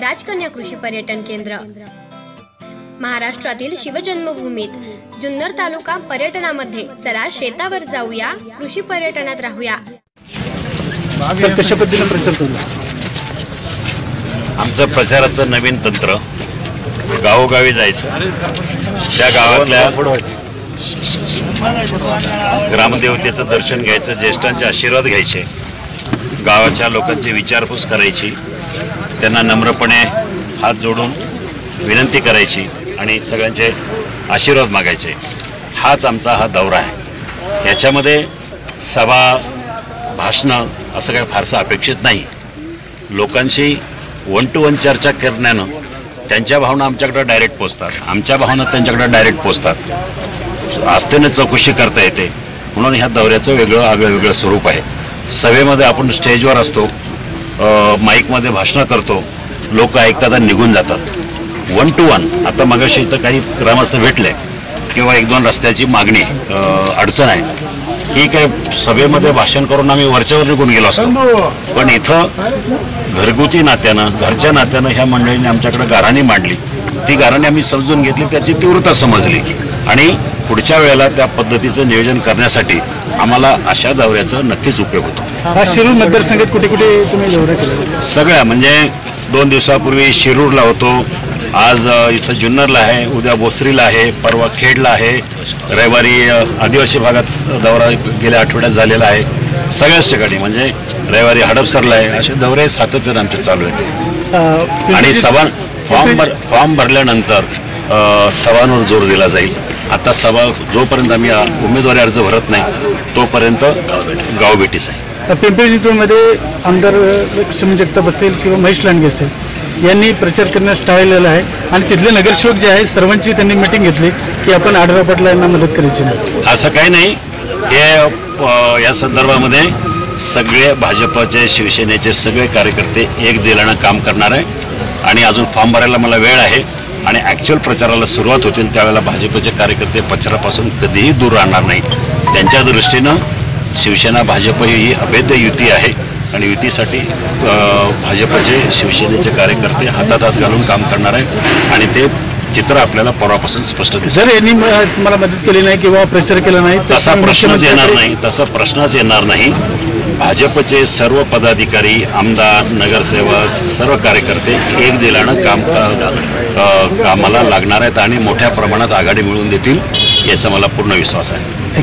राजकन्या कृषी पर्यटन केंद्र. महाराष्ट्रातील शिवजन्मभूमीत जुन्नर तालुका पर्यटनामध्ये चला शेतावर जाऊया कृषी पर्यटनात राहूया. सर कशा पद्धतीने प्रचार चालू आमचं प्रचाराचं नवीन तंत्र गावोगावी जायचं. त्या गावातल्या ग्रामदेवतेचं दर्शन घ्यायचं ज्येष्ठांचे आशीर्वाद घ्यायचे गावाच्या लोकांची विचारपूस करायची. त्यांना नम्रपणे हात जोडून विनंती करायची आणि सगळ्यांचे आशीर्वाद मागायचे. हाच आमचा हा दौरा आहे. याच्यामध्ये सभा भाषणं असं काही फारसं अपेक्षित नाही. लोकांशी वन टू वन चर्चा करण्यानं त्यांच्या भावना आमच्याकडं डायरेक्ट पोचतात. आमच्या भावना त्यांच्याकडं डायरेक्ट पोचतात. आस्थेनं चौकशी करता येते. म्हणून ह्या दौऱ्याचं वेगळं आगळं वेगळं स्वरूप आहे. सभेमध्ये आपण स्टेजवर असतो. माईकमध्ये भाषणं करतो. लोक ऐकतात आणि निघून जातात. वन टू वन आता मगाशी इथं काही ग्रामस्थ भेटले. किंवा एक दोन रस्त्याची मागणी अडचण आहे. ही काय सभेमध्ये भाषण करून आम्ही वरच्यावर निघून गेलो असतो. पण इथं घरगुती नात्यानं घरच्या नात्यानं ह्या मंडळीने आमच्याकडे गाराणी मांडली. ती गाराणी आम्ही समजून घेतली त्याची तीव्रता समजली. आणि पुढच्या वेळेला त्या पद्धतीचं नियोजन करण्यासाठी आम्हाला अशा दौऱ्याचा नक्कीच उपयोग होतो. हा शिरूर मतदारसंघात कुठे कुठे तुम्ही दौरा केला? सगळ्या म्हणजे दोन दिवसापूर्वी शिरूरला होतो. आज इथं जुन्नरला आहे उद्या बोसरीला आहे परवा खेडला आहे. रविवारी आदिवासी भागात दौरा गेल्या आठवड्यात झालेला आहे. सगळ्याच ठिकाणी म्हणजे रविवारी हडपसरला आहे. असे दौरे सातत्याने आमचे चालू आहेत. आणि सभा फॉर्म भर फॉर्म भरल्यानंतर सभांवर जोर दिला जाईल. आता सभा जोपर्यंत आम्ही उमेदवारी अर्ज भरत नाही तोपर्यंत गावभेटीच आहे. पिंपरी चिंचवडमध्ये आमदार लक्ष्मी जगताप असेल किंवा महेश लांडगे असतील यांनी प्रचार करण्यास टाळलेला आहे. आणि तिथले नगरसेवक जे आहे सर्वांची त्यांनी मिटिंग घेतली की आपण आढळराव पाटील यांना मदत करायची नाही असं काही नाही. हे या संदर्भामध्ये सगळे भाजपचे शिवसेनेचे सगळे कार्यकर्ते एक दिलानं काम करणार आहे. आणि अजून फॉर्म भरायला मला वेळ आहे. आणि ॲक्च्युअल प्रचाराला सुरुवात होतील त्यावेळेला भाजपचे कार्यकर्ते प्रचारापासून कधीही दूर राहणार नाही त्यांच्या दृष्टीनं शिवसेना भाजप ही अभेद्य युती आहे आणि युतीसाठी भाजपचे शिवसेनेचे कार्यकर्ते हातात हात घालून काम करणार आहे आणि ते चित्र आपल्याला परवापासून स्पष्ट जर यांनी तुम्हाला मदत केली नाही किंवा प्रचार केला नाही तसा प्रश्नच येणार नाही तसा प्रश्नच येणार नाही. भाजपचे सर्व पदाधिकारी आमदार नगरसेवक सर्व कार्यकर्ते एक दिलानं काम कामाला लागणार आहेत आणि मोठ्या प्रमाणात आघाडी मिळवून देतील याचा मला पूर्ण विश्वास आहे.